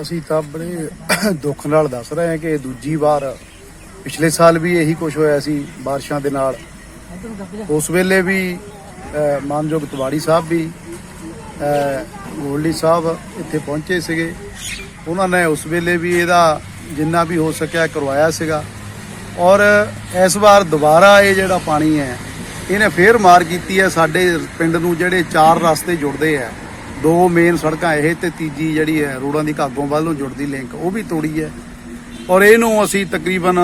ਅਸੀਂ ਤਾਂ ਬੜੇ ਦੁੱਖ ਨਾਲ ਦੱਸ ਰਹੇ ਹਾਂ ਕਿ ਦੂਜੀ ਵਾਰ ਪਿਛਲੇ ਸਾਲ ਵੀ ਇਹੀ ਕੁਝ ਹੋਇਆ ਸੀ ਬਾਰਿਸ਼ਾਂ ਦੇ ਨਾਲ। ਉਸ ਵੇਲੇ ਵੀ ਮਾਨਯੋਗ ਤਵਾੜੀ ਸਾਹਿਬ ਵੀ ਅਹ, ਗੋਲਡੀ ਸਾਹਿਬ ਇੱਥੇ ਪਹੁੰਚੇ ਸੀਗੇ। ਉਹਨਾਂ ਨੇ ਉਸ ਵੇਲੇ ਵੀ ਇਹਦਾ ਜਿੰਨਾ ਵੀ ਹੋ ਸਕਿਆ ਕਰਵਾਇਆ ਸੀਗਾ। ਔਰ ਇਸ ਵਾਰ ਦੁਬਾਰਾ ਇਹ ਜਿਹੜਾ ਪਾਣੀ ਹੈ ਇਹਨੇ ਫੇਰ ਮਾਰ ਕੀਤੀ ਹੈ। ਸਾਡੇ ਪਿੰਡ ਨੂੰ ਜਿਹੜੇ ਚਾਰ ਰਸਤੇ ਜੁੜਦੇ ਆ ਦੋ ਮੇਨ ਸੜਕਾਂ ਇਹ ਤੇ ਤੀਜੀ ਜਿਹੜੀ ਹੈ ਰੋੜਾਂ ਦੀ ਘਾਗੋਂ ਵੱਲ ਨੂੰ ਜੁੜਦੀ ਲਿੰਕ ਉਹ ਵੀ ਤੋੜੀ ਹੈ। ਔਰ ਇਹਨੂੰ ਅਸੀਂ ਤਕਰੀਬਨ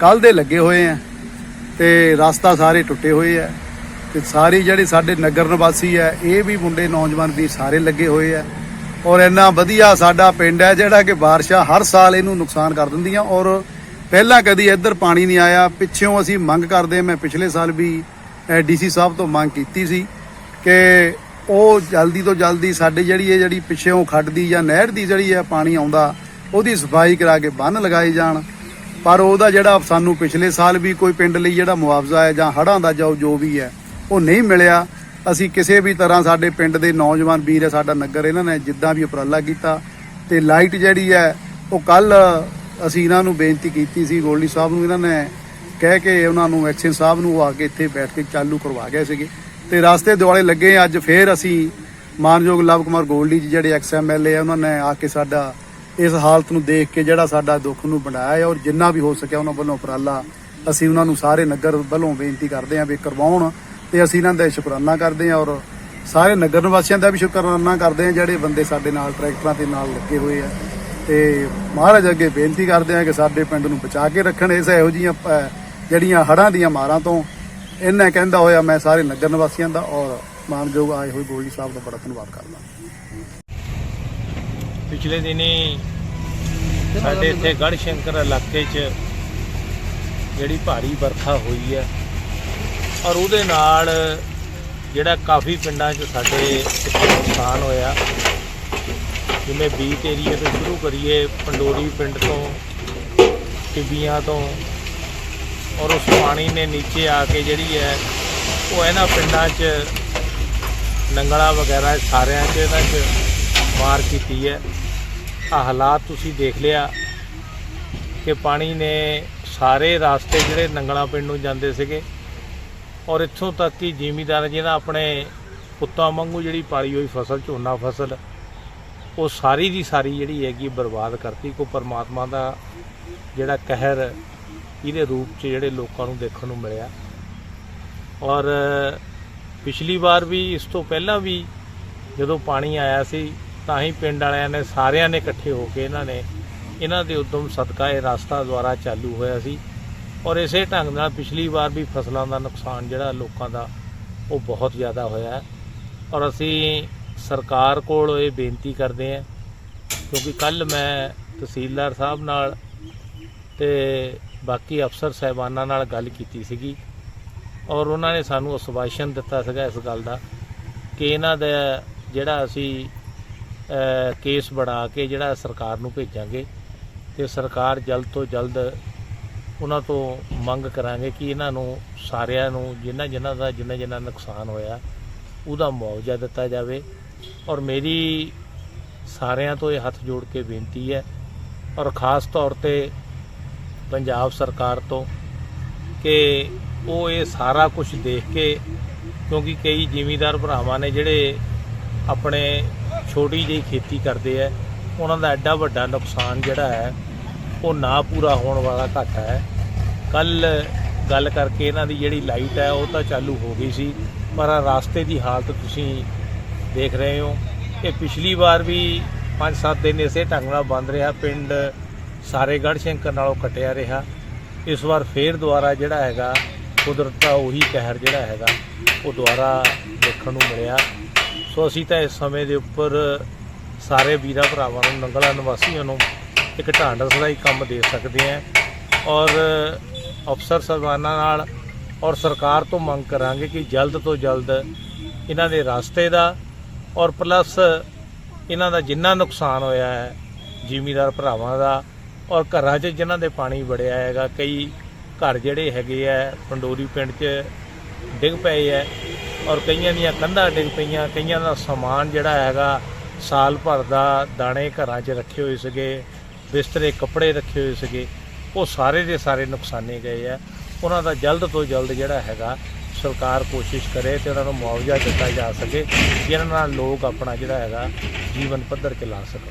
ਕੱਲ ਦੇ ਲੱਗੇ ਹੋਏ ਆ ਤੇ ਰਸਤਾ ਸਾਰੇ ਟੁੱਟੇ ਹੋਏ ਆ ਤੇ ਸਾਰੀ ਜਿਹੜੀ ਸਾਡੇ ਨਗਰ ਨਿਵਾਸੀ ਹੈ, ਇਹ ਵੀ ਮੁੰਡੇ ਨੌਜਵਾਨ ਵੀ ਸਾਰੇ ਲੱਗੇ ਹੋਏ ਆ ਔਰ ਇੰਨਾ ਵਧੀਆ ਸਾਡਾ ਪਿੰਡ ਹੈ ਜਿਹੜਾ ਕਿ ਬਾਰਿਸ਼ਾਂ ਹਰ ਸਾਲ ਇਹਨੂੰ ਨੁਕਸਾਨ ਕਰ ਦਿੰਦੀਆਂ ਔਰ ਪਹਿਲਾਂ ਕਦੀ ਇੱਧਰ ਪਾਣੀ ਨਹੀਂ ਆਇਆ, ਪਿੱਛੋਂ ਅਸੀਂ ਮੰਗ ਕਰਦੇ ਮੈਂ ਪਿਛਲੇ ਸਾਲ ਵੀ ਡੀਸੀ ਸਾਹਿਬ ਤੋਂ ਮੰਗ ਕੀਤੀ ਸੀ ਕਿ ਉਹ ਜਲਦੀ ਤੋਂ ਜਲਦੀ ਸਾਡੀ ਜਿਹੜੀ ਇਹ ਜਿਹੜੀ ਪਿੱਛੋਂ ਖੱਡ ਦੀ ਜਾਂ ਨਹਿਰ ਦੀ ਜਿਹੜੀ ਹੈ ਪਾਣੀ ਆਉਂਦਾ, ਉਹਦੀ ਸਫ਼ਾਈ ਕਰਾ ਕੇ ਬੰਨ ਲਗਾਏ ਜਾਣ। ਪਰ ਉਹਦਾ ਜਿਹੜਾ ਸਾਨੂੰ ਪਿਛਲੇ ਸਾਲ ਵੀ ਕੋਈ ਪਿੰਡ ਲਈ ਜਿਹੜਾ ਮੁਆਵਜ਼ਾ ਹੈ ਜਾਂ ਹੜ੍ਹਾਂ ਦਾ ਜੋ ਜੋ ਵੀ ਹੈ, ਉਹ ਨਹੀਂ ਮਿਲਿਆ। ਅਸੀਂ ਕਿਸੇ ਵੀ ਤਰ੍ਹਾਂ ਸਾਡੇ ਪਿੰਡ ਦੇ ਨੌਜਵਾਨ ਵੀਰ ਹੈ, ਸਾਡਾ ਨਗਰ, ਇਹਨਾਂ ਨੇ ਜਿੱਦਾਂ ਵੀ ਉਪਰਾਲਾ ਕੀਤਾ ਤੇ ਲਾਈਟ ਜਿਹੜੀ ਹੈ, ਉਹ ਕੱਲ ਅਸੀਂ ਇਹਨਾਂ ਨੂੰ ਬੇਨਤੀ ਕੀਤੀ ਸੀ, ਗੋਲਡੀ ਸਾਹਿਬ ਨੂੰ ਇਹਨਾਂ ਨੇ ਕਹਿ ਕੇ ਉਹਨਾਂ ਨੂੰ ਐਕਸ਼ਨ ਸਾਹਿਬ ਨੂੰ ਆ ਕੇ ਇੱਥੇ ਬੈਠ ਕੇ ਚਾਲੂ ਕਰਵਾ ਗਏ ਸੀਗੇ। ਤੇ ਰਸਤੇ ਦੁਆਲੇ ਲੱਗੇ ਅੱਜ ਫੇਰ ਅਸੀਂ ਮਾਨਯੋਗ ਲਵ ਕੁਮਾਰ ਗੋਲਡੀ ਜੀ, ਜਿਹੜੇ ਐਕਸ ਐਮਐਲਏ ਆ, ਉਹਨਾਂ ਨੇ ਆ ਕੇ ਸਾਡਾ ਇਸ ਹਾਲਤ ਨੂੰ ਦੇਖ ਕੇ ਜਿਹੜਾ ਸਾਡਾ ਦੁੱਖ ਨੂੰ ਬਣਾਇਆ ਔਰ ਜਿੰਨਾ ਵੀ ਹੋ ਸਕਿਆ ਉਹਨਾਂ ਵੱਲੋਂ ਉਪਰਾਲਾ ਅਸੀਂ ਉਹਨਾਂ ਨੂੰ ਸਾਰੇ ਨਗਰ ਵੱਲੋਂ ਬੇਨਤੀ ਕਰਦੇ ਹਾਂ ਵੀ ਕਰਵਾਉਣ ਤੇ ਅਸੀਂ ਇਹਨਾਂ ਦਾ ਸ਼ੁਕਰਾਨਾ ਕਰਦੇ ਹਾਂ ਔਰ ਸਾਰੇ ਨਗਰ ਨਿਵਾਸੀਆਂ ਦਾ ਵੀ ਸ਼ੁਕਰਾਨਾ ਕਰਦੇ ਹਾਂ, ਜਿਹੜੇ ਬੰਦੇ ਸਾਡੇ ਨਾਲ ਟਰੈਕਟਰਾਂ ਦੇ ਨਾਲ ਲੱਗੇ ਹੋਏ ਆ। ਤੇ ਮਹਾਰਾਜ ਅੱਗੇ ਬੇਨਤੀ ਕਰਦੇ ਹਾਂ ਕਿ ਸਾਡੇ ਪਿੰਡ ਨੂੰ ਬਚਾ ਕੇ ਰੱਖਣ। ਇਸ ਇਹੋ ਜੀਆਂ ਜਿਹੜੀਆਂ ਹੜ੍ਹਾਂ ਦੀਆਂ ਮਾਰਾਂ ਤੋਂ ਇਹਨਾਂ ਕਹਿੰਦਾ ਹੋਇਆ ਮੈਂ ਸਾਰੇ ਨਗਰ ਨਿਵਾਸੀਆਂ ਦਾ ਔਰ ਮਾਨਯੋਗ ਆਏ ਹੋਏ ਗੋਲੀ ਸਾਹਿਬ ਦਾ ਬੜਾ ਧੰਨਵਾਦ ਕਰਦਾ। ਪਿਛਲੇ ਦਿਨੀ ਸਾਡੇ ਇੱਥੇ ਗੜ੍ਹ ਸ਼ੰਕਰ ਇਲਾਕੇ 'ਚ ਜਿਹੜੀ ਭਾਰੀ ਵਰਖਾ ਹੋਈ ਹੈ ਔਰ ਉਹਦੇ ਨਾਲ ਜਿਹੜਾ ਕਾਫੀ ਪਿੰਡਾਂ 'ਚ ਸਾਡੇ ਨੁਕਸਾਨ ਹੋਇਆ। ਜਿਵੇਂ ਬੀਤ ਏਰੀਆ ਤੋਂ ਸ਼ੁਰੂ ਕਰੀਏ, ਪੰਡੋਰੀ ਪਿੰਡ ਤੋਂ, ਟਿੱਬੀਆਂ ਤੋਂ ਔਰ ਉਸ ਪਾਣੀ ਨੇ ਨੀਚੇ ਆ ਕੇ ਜਿਹੜੀ ਹੈ, ਉਹ ਇਹਨਾਂ ਪਿੰਡਾਂ 'ਚ ਨੰਗਲਾ ਵਗੈਰਾ ਸਾਰਿਆਂ 'ਚ ਇਹਨਾਂ 'ਚ ਮਾਰ ਕੀਤੀ ਹੈ। ਆ ਹਾਲਾਤ ਤੁਸੀਂ ਦੇਖ ਲਿਆ ਕਿ ਪਾਣੀ ਨੇ ਸਾਰੇ ਰਾਸਤੇ ਜਿਹੜੇ ਨੰਗਲਾ ਪਿੰਡ ਨੂੰ ਜਾਂਦੇ ਸੀਗੇ ਔਰ ਇੱਥੋਂ ਤੱਕ ਕਿ ਜ਼ਿਮੀਦਾਰ ਜਿਹਨਾਂ ਆਪਣੇ ਪੁੱਤਾਂ ਵਾਂਗੂ ਜਿਹੜੀ ਪਾਲੀ ਹੋਈ ਫਸਲ, ਝੋਨਾ ਫਸਲ, ਉਹ ਸਾਰੀ ਦੀ ਸਾਰੀ ਜਿਹੜੀ ਹੈਗੀ ਬਰਬਾਦ ਕਰਤੀ। ਕੋ ਪਰਮਾਤਮਾ ਦਾ ਜਿਹੜਾ ਕਹਿਰ ਇਹਦੇ ਰੂਪ 'ਚ ਜਿਹੜੇ ਲੋਕਾਂ ਨੂੰ ਦੇਖਣ ਨੂੰ ਮਿਲਿਆ। ਔਰ, ਪਿਛਲੀ ਵਾਰ ਵੀ, ਇਸ ਤੋਂ ਪਹਿਲਾਂ ਵੀ ਜਦੋਂ ਪਾਣੀ ਆਇਆ ਸੀ, ਤਾਂ ਹੀ ਪਿੰਡ ਵਾਲਿਆਂ ਨੇ ਸਾਰਿਆਂ ਨੇ ਇਕੱਠੇ ਹੋ ਕੇ ਇਹਨਾਂ ਨੇ, ਇਹਨਾਂ ਦੇ ਉਦਮ ਸਦਕਾ ਇਹ ਰਸਤਾ ਦੁਆਰਾ ਚਾਲੂ ਹੋਇਆ ਸੀ। ਔਰ ਇਸੇ ਢੰਗ ਨਾਲ ਪਿਛਲੀ ਵਾਰ ਵੀ ਫਸਲਾਂ ਦਾ ਨੁਕਸਾਨ ਜਿਹੜਾ ਲੋਕਾਂ ਦਾ, ਉਹ ਬਹੁਤ ਜ਼ਿਆਦਾ ਹੋਇਆ ਔਰ ਅਸੀਂ ਸਰਕਾਰ ਕੋਲ ਇਹ ਬੇਨਤੀ ਕਰਦੇ ਹਾਂ, ਕਿਉਂਕਿ ਕੱਲ ਮੈਂ ਤਹਿਸੀਲਦਾਰ ਸਾਹਿਬ ਨਾਲ ਤੇ ਬਾਕੀ ਅਫਸਰ ਸਹਿਬਾਨਾਂ ਨਾਲ ਗੱਲ ਕੀਤੀ ਸੀਗੀ ਔਰ ਉਹਨਾਂ ਨੇ ਸਾਨੂੰ ਅਸਵਾਸ਼ਨ ਦਿੱਤਾ ਸੀਗਾ ਇਸ ਗੱਲ ਦਾ ਕਿ ਇਹਨਾਂ ਦਾ ਜਿਹੜਾ ਅਸੀਂ ਕੇਸ ਬਣਾ ਕੇ ਜਿਹੜਾ ਸਰਕਾਰ ਨੂੰ ਭੇਜਾਂਗੇ ਤੇ ਸਰਕਾਰ ਜਲਦ ਤੋਂ ਜਲਦ ਉਹਨਾਂ ਤੋਂ ਮੰਗ ਕਰਾਂਗੇ ਕਿ ਇਹਨਾਂ ਨੂੰ ਸਾਰਿਆਂ ਨੂੰ ਜਿਨ੍ਹਾਂ ਜਿਨ੍ਹਾਂ ਦਾ ਜਿੰਨਾ ਜਿੰਨਾ ਨੁਕਸਾਨ ਹੋਇਆ ਉਹਦਾ ਮੁਆਵਜ਼ਾ ਦਿੱਤਾ ਜਾਵੇ ਔਰ ਮੇਰੀ ਸਾਰਿਆਂ ਤੋਂ ਇਹ ਹੱਥ ਜੋੜ ਕੇ ਬੇਨਤੀ ਹੈ ਔਰ ਖਾਸ ਤੌਰ ਤੇ ਪੰਜਾਬ ਸਰਕਾਰ ਤੋਂ ਕਿ ਉਹ ਇਹ ਸਾਰਾ ਕੁਝ ਦੇਖ ਕੇ, ਕਿਉਂਕਿ ਕਈ ਜ਼ਿਮੀਂਦਾਰ ਭਰਾਵਾਂ ਨੇ ਜਿਹੜੇ ਆਪਣੇ ਛੋਟੀ ਜਿਹੀ ਖੇਤੀ ਕਰਦੇ ਆ, ਉਹਨਾਂ ਦਾ ਐਡਾ ਵੱਡਾ ਨੁਕਸਾਨ ਜਿਹੜਾ ਹੈ, ਉਹ ਨਾ ਪੂਰਾ ਹੋਣ ਵਾਲਾ ਘਾਟਾ ਹੈ। ਕੱਲ ਗੱਲ ਕਰਕੇ ਇਹਨਾਂ ਦੀ ਜਿਹੜੀ ਲਾਈਟ ਹੈ, ਉਹ ਤਾਂ ਚਾਲੂ ਹੋ ਗਈ ਸੀ, ਪਰ ਆਹ ਰਾਸਤੇ ਦੀ ਹਾਲਤ ਤੁਸੀਂ ਦੇਖ ਰਹੇ ਹੋ। ਇਹ ਪਿਛਲੀ ਵਾਰ ਵੀ 5-7 ਦਿਨ ਇਸੇ ਢੰਗ ਨਾਲ ਬੰਦ ਰਿਹਾ। ਪਿੰਡ ਸਾਰੇ ਗੜ੍ਹ ਸ਼ੰਕਰ ਨਾਲੋਂ ਕਟਿਆ ਰਿਹਾ। ਇਸ ਵਾਰ ਫੇਰ ਦੁਬਾਰਾ ਜਿਹੜਾ ਹੈਗਾ, ਕੁਦਰਤ ਦਾ ਉਹੀ ਕਹਿਰ ਜਿਹੜਾ ਹੈਗਾ, ਉਹ ਦੁਬਾਰਾ ਦੇਖਣ ਨੂੰ ਮਿਲਿਆ। ਸੋ ਅਸੀਂ ਤਾਂ ਇਸ ਸਮੇਂ ਦੇ ਉੱਪਰ ਸਾਰੇ ਵੀਰਾਂ ਭਰਾਵਾਂ ਨੂੰ, ਨੰਗਲਾ ਨਿਵਾਸੀਆਂ ਨੂੰ ਇੱਕ ਢਾਂਡਸ ਦਾ ਹੀ ਕੰਮ ਦੇ ਸਕਦੇ ਹਾਂ। ਔਰ ਅਫਸਰ ਸਰਵਾਨਾਂ ਨਾਲ ਔਰ ਸਰਕਾਰ ਤੋਂ ਮੰਗ ਕਰਾਂਗੇ ਕਿ ਜਲਦ ਤੋਂ ਜਲਦ ਇਹਨਾਂ ਦੇ ਰਸਤੇ ਦਾ ਔਰ ਪਲੱਸ ਇਹਨਾਂ ਦਾ ਜਿੰਨਾ ਨੁਕਸਾਨ ਹੋਇਆ ਹੈ, ਜ਼ਿਮੀਦਾਰ ਭਰਾਵਾਂ ਦਾ ਔਰ ਘਰਾਂ 'ਚ ਜਿਨ੍ਹਾਂ ਦੇ ਪਾਣੀ ਵੜਿਆ ਹੈਗਾ, ਕਈ ਘਰ ਜਿਹੜੇ ਹੈਗੇ ਆ, ਪੰਡੋਰੀ ਪਿੰਡ 'ਚ ਡਿੱਗ ਪਏ ਹੈ ਔਰ ਕਈਆਂ ਦੀਆਂ ਕੰਧਾਂ ਡਿੱਗ ਪਈਆਂ, ਕਈਆਂ ਦਾ ਸਮਾਨ ਜਿਹੜਾ ਹੈਗਾ ਸਾਲ ਭਰ ਦਾ ਦਾਣੇ ਘਰਾਂ 'ਚ ਰੱਖੇ ਹੋਏ ਸੀਗੇ, ਬਿਸਤਰੇ, ਕੱਪੜੇ ਰੱਖੇ ਹੋਏ ਸੀਗੇ, ਉਹ ਸਾਰੇ ਦੇ ਸਾਰੇ ਨੁਕਸਾਨੇ ਗਏ ਆ। ਉਹਨਾਂ ਦਾ ਜਲਦ ਤੋਂ ਜਲਦ ਜਿਹੜਾ ਹੈਗਾ ਸਰਕਾਰ ਕੋਸ਼ਿਸ਼ ਕਰੇ ਤੇ ਉਹਨਾਂ ਨੂੰ ਮੁਆਵਜ਼ਾ ਦਿੱਤਾ ਜਾ ਸਕੇ ਜਿਹਨਾਂ ਨਾਲ ਲੋਕ ਆਪਣਾ ਜਿਹੜਾ ਹੈਗਾ ਜੀਵਨ ਪੱਧਰ ਚਲਾ ਸਕਣ।